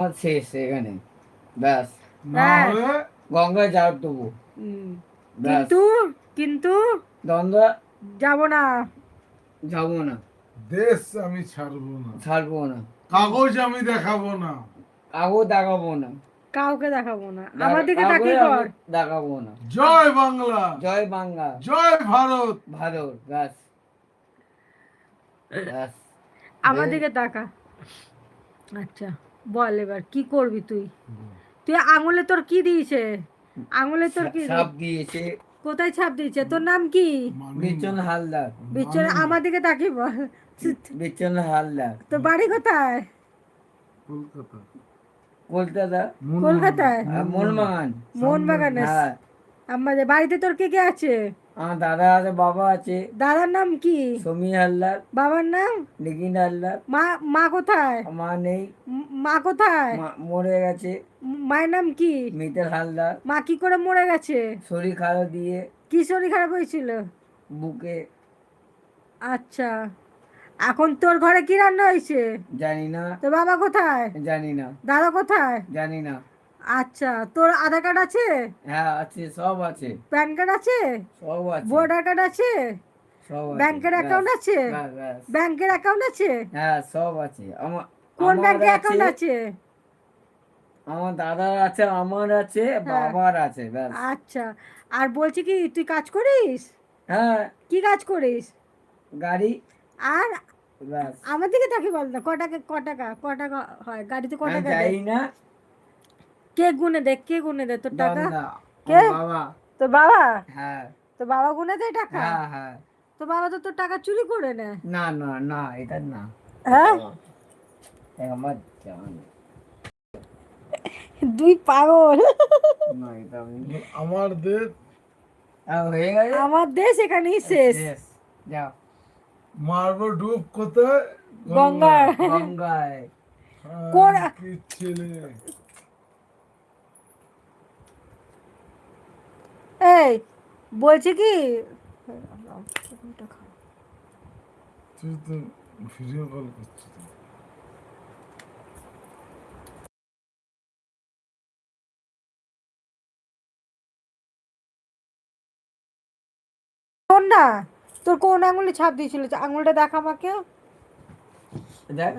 শেষ এখানে। ব্যাস। না। হলে গঙ্গায় যাও তবু ব্যাস। কিন্তু কিন্তু দ্বন্দ্ব যাব না। যাব না। দেশ আমি ছাড়বো না। ছাড়বো না। কাগজ আমি দেখাবো না। কাগজ দেখাবো না। কাউকে দেখাবো না। আমার দিকে তাকিয়ে কর। দেখাবো না। জয় বাংলা। জয় বাংলা। জয় ভারত। ভারত ব্যাস। ব্যাস। আমার দিকে তাকা। আচ্ছা। বল এবার কি করবি তুই? তুই আঙুলে তোর কি দিয়েছে? আঙুলে তোর কি সাপ দিয়েছে। কোথায় ছাপ দিয়েছে? তোর নাম কি? বিচন হালদার। বিচ্ছর মানু- আমার দিকে তাকিয়ে বল। বিচন হালদার। তোর বাড়ি কোথায়? কলকাতা। কলকাতা? মন- কলকাতায় মোহনবাগান মোহনবাগানে হ্যাঁ। আমাদের বাড়িতে তোর কে কে আছে? আমার দাদা আছে বাবা আছে। দাদার নাম কি? সমী হালদার। বাবার নাম? নিকিন হালদার। মা মা কোথায়? মা নেই। মা কোথায়? মরে গেছে। মায়ের নাম কি? মিতের হালদার। মা কি করে মরে গেছে? শরীর খারাপ দিয়ে কি শরীর খারাপ হয়েছিল? বুকে। আচ্ছা। এখন তোর ঘরে কি রান্না হয়েছে? জানি না। তোর বাবা কোথায়? জানি না। দাদা কোথায়? জানি না। আচ্ছা তোর আধার কার্ড আছে? হ্যাঁ আছে সব আছে। প্যান কার্ড আছে? সব আছে। ভোটার কার্ড আছে? ব্যাংকের অ্যাকাউন্ট আছে। ব্যাংকের অ্যাকাউন্ট আছে? হ্যাঁ সব আছে। আমার কোন ব্যাংকে অ্যাকাউন্ট আছে? আমার দাদার আছে আমার আছে হ্যাঁ। বাবার আছে ব্যাস। আচ্ছা আর বলছি কি তুই কাজ করিস? হ্যাঁ। কি কাজ করিস? গাড়ি। আর আমার দিকে তাকে বল না ক টাকা ক টাকা ক টাকা হয়? গাড়িতে ক টাকা? যাই না। কে গুনে দে কে গুনে দে? তোর টাকা? কে? বাবা। তোর বাবা? হ্যাঁ। তোর বাবা গুনে দেয় টাকা? হ্যাঁ হ্যাঁ। তোর বাবা তো তোর টাকা চুরি করে নেয়। না না না এটা না। হ্যাঁ? আমার দুই পাগল। না আমার দেশ হয়ে আমার দেশ এখানেই শেষ। শেষ। যাও। মারবো ডুব কোথায়? গঙ্গায়। গঙ্গায়। হ্যাঁ, কোন- ছেলে। এই বলছি কি? তুই তো ভিডিও কল করছিস। শোন না তোর কোন আঙুলে ছাপ দিয়েছিল? আঙুলটা দেখা আমাকে? দেখ।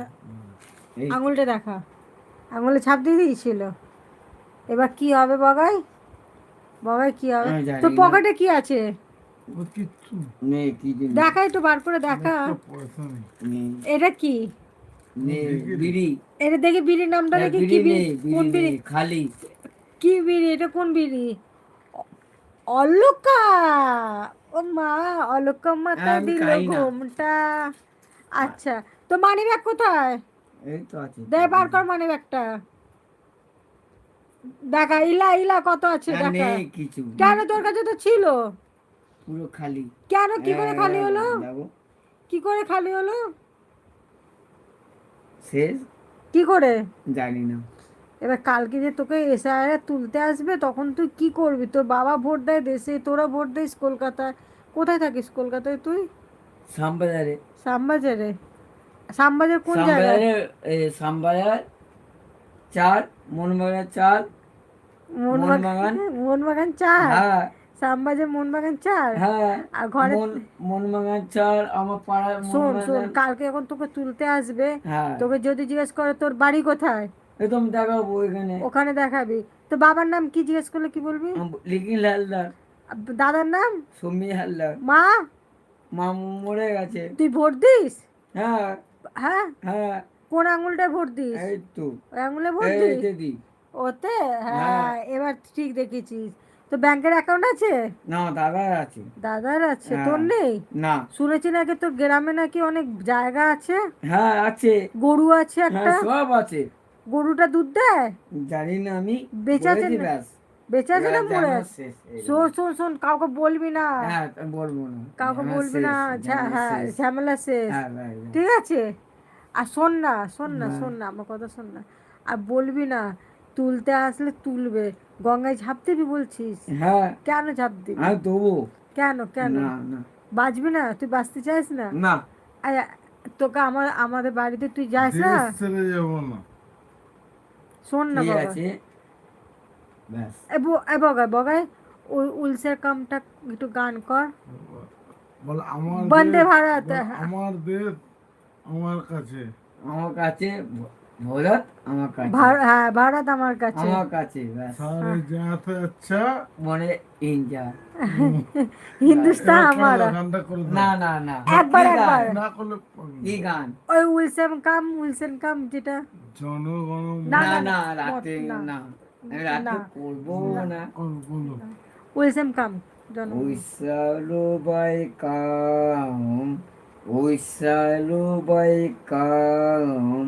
আঙুলটা দেখা। আঙুলে ছাপ দিয়ে দিয়েছিল। এবার কি হবে বগাই বগাই কি হবে? তোর পকেটে কি আছে? দেখা একটু বার করে দেখা। এটা কি? বিড়ি। এটা দেখি বিড়ির নামটা দেখি কি বিড়ি কোন বিড়ি? খালি। কি বিড়ি? এটা কোন বিড়ি? অলকা! ও মা অলকা মাতা দিল ঘুমটা। আচ্ছা তো মানি ব্যাগ কোথায়? এই তো আছে। দে বার কর মানি ব্যাগটা দেখা ইলা ইলা কত আছে দেখা। কিছু। কেন তোর কাছে তো ছিল? পুরো খালি। কেন কি করে খালি হ্যাঁ, হলো কি করে খালি হলো? শেষ? কি করে? জানি না। এবার কালকে যে তোকে এসআইআর তুলতে আসবে তখন তুই কি করবি? তোর বাবা ভোট দেয় দেশে তোরা ভোট দিস কলকাতায়। কোথায় থাকিস কলকাতায় তুই? শ্যামবাজারে। শ্যামবাজারে। শ্যামবাজার কোন জায়গায়? শ্যামবাজার চার মোহনবাগান চার মোহনবাগান মোহনবাগান। চার? হ্যাঁ। শ্যামবাজার মোহনবাগান চার? হ্যাঁ। আর ঘরে মোহন- মোহনবাগান চার আমার পাড়ার শোন শোন কালকে যখন তোকে তুলতে আসবে। হ্যাঁ। তোকে যদি জিজ্ঞেস করে তোর বাড়ি কোথায়? একদম দেখাবো এখানে ওখানে দেখাবি। তো বাবার নাম কি জিজ্ঞেস করলে কি বলবি? লিখিন হালদার। দাদার নাম? সুমি হালদার। মা? মা মরে গেছে। তুই ভোট দিস? হ্যাঁ। হ্যাঁ? হ্যাঁ। কোন আঙুলটায় ভোট দিস এই তো। আঙুলে ভোট দিস ওতে? হ্যাঁ হ্যাঁ। এবার ঠিক দেখেছিস। তো ব্যাংকের অ্যাকাউন্ট আছে? না দাদার আছে। দাদার আছে? হ্যাঁ। তোর নেই? না। শুনেছি নাকি তোর গ্রামে নাকি অনেক জায়গা আছে? হ্যাঁ আছে। গরু আছে একটা? হ্যাঁ সব আছে। গরুটা দুধ দেয়? জানি না আমি। বেঁচে আছে বলেছি না? ব্যাস। বেঁচে আছে না মরে? শোন শোন শোন কাউকে বলবি না। হ্যাঁ বলব না। কাউকে বলবি না। হ্যাঁ। ঝামেলা শেষ. ঠিক আছে? আর শোন না শোন না হ্যাঁ। শোন না আমার কথা শোন না। আর বলবি না তুলতে আসলে তুলবে। গঙ্গায় ঝাঁপ দিবি বলছিস? হ্যাঁ। কেন ঝাঁপ দিবি? কেন কেন? বাঁচবি না? তুই বাঁচতে চাস না? না। তোকে আমার আমাদের বাড়িতে তুই যাস না? শোন না বাবা। বগাই বগাই ওই উলসের কামটা একটু গান কর। বল আমার বন্দে ভারত। আমার দেশ আমার কাছে। আমার কাছে ভারত আমার কাছে। হ্যাঁ ভারত আমার কাছে। আমার কাছে সারে যাতে আচ্ছা। মনে ইন্ডিয়া। হিন্দুস্তান আমার। না না না। একবার, একবার। না করলে কি গান? ওই উলসেম কাম উলসেন কাম যেটা। জনগণ না, না রাতে না। রাতে করব না বলো উলসেম কাম জন উইসালু বাই কাম। উইসালু বাই কাম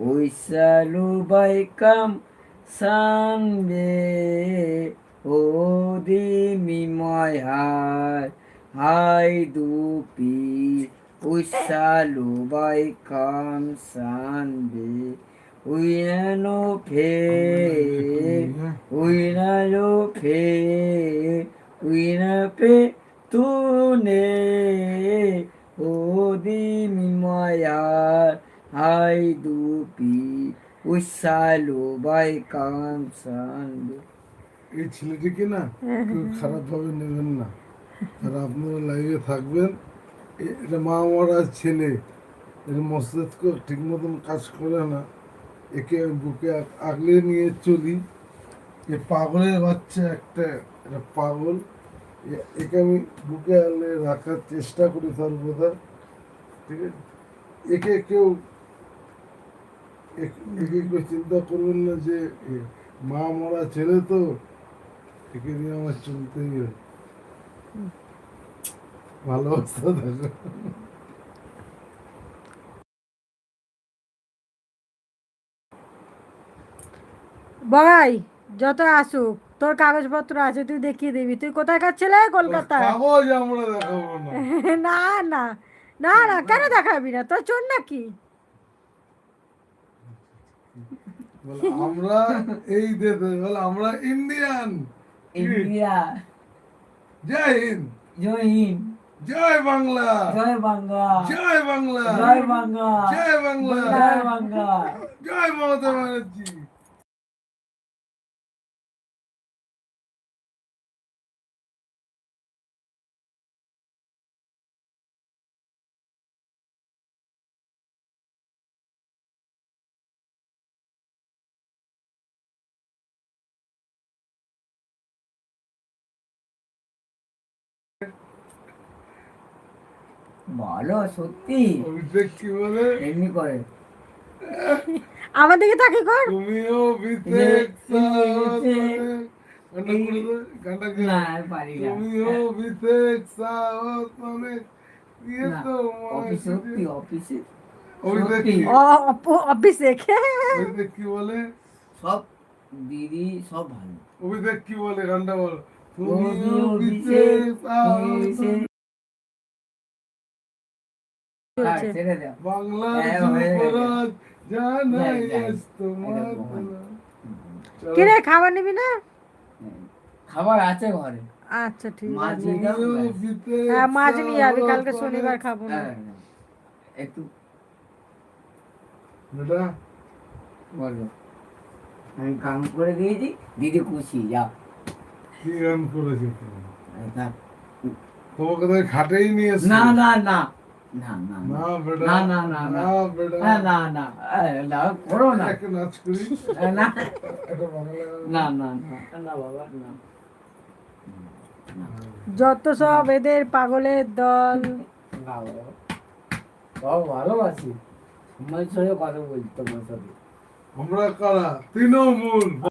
উইসালু বাই কাম সানবে ও দি মি মাই হাই হাই দুপি উইসালু বাই কাম সানবে উইনো ফে উইনালো ফে উইনা পে তুনে ও দি মিমায়া হাই দুপি উসালো বাই কাম সান্দ এই ছেলেটিকে না? কেউ খারাপ ভাবে নেবেন না। আর আপনারা লাইভে থাকবেন। এটা মা মরার ছেলে। এর মস্তিষ্ক ঠিক মতন কাজ করে না। একে বুকে আগ- আগলে নিয়ে চলি। এ পাগলের বাচ্চা একটা এটা পাগল। একে আমি বুকে আগলে রাখার চেষ্টা করি সর্বদা। ঠিক আছে? একে কেউ একে কেউ চিন্তা করবেন না যে মা মরা ছেলে তো একে নিয়ে আমার চলতেই হবে। ভালো অবস্থা বগাই যত আসুক তোর কাগজপত্র আছে তুই দেখিয়ে দিবি। তুই কোথাকার ছেলে? কলকাতায়? কাগজ আমরা দেখাবো না। না না। না না কেন দেখাবি না? তোর চোর নাকি আমরা এই দেশে বলে আমরা ইন্ডিয়ান। ইন্ডিয়া। জয় হিন্দ। জয় হিন্দ। জয় বাংলা। জয় বাংলা। জয় বাংলা। জয় বাংলা। জয় বাংলা। জয় বাংলা। জয় মমতা ব্যানার্জি। ভালো সত্যি? অভিষেক কি বলে? এমনি করে। আমার দিকে তাকি কর। তুমিও না পারি না। সাহস সত্যি অফিসে অভিষেক সত্যি। কি? ও অপ- অফিসে অভিষেক কি বলে? সব দিদি সব ভালো। অভিষেক কি বলে? গানটা বল। তুমিও সাহস কিরে খাবার নিবি না? খাবার আছে ঘরে। আচ্ছা ঠিক আছে। হ্যাঁ মাছ নিয়ে যাবি কালকে শনিবার খাব না। হ্যাঁ, হ্যাঁ। একটু বলো। আমি কাম করে দিয়েছি দিদি খুশি যাও। কি গান করেছে। তোমাকে খাটেই নিয়ে না না না। না না না। না না, না, না, না। না বেটা। না না। এ, না করো না। একটা নাচ করি। এ, না। একটা বাংলা গান। না না না। না। বাবা না। যত সব এদের পাগলের দল। সব ভালোবাসি। সময় সঙ্গে কথা বলছি তোমার সাথে। আমরা কারা? তৃণমূল।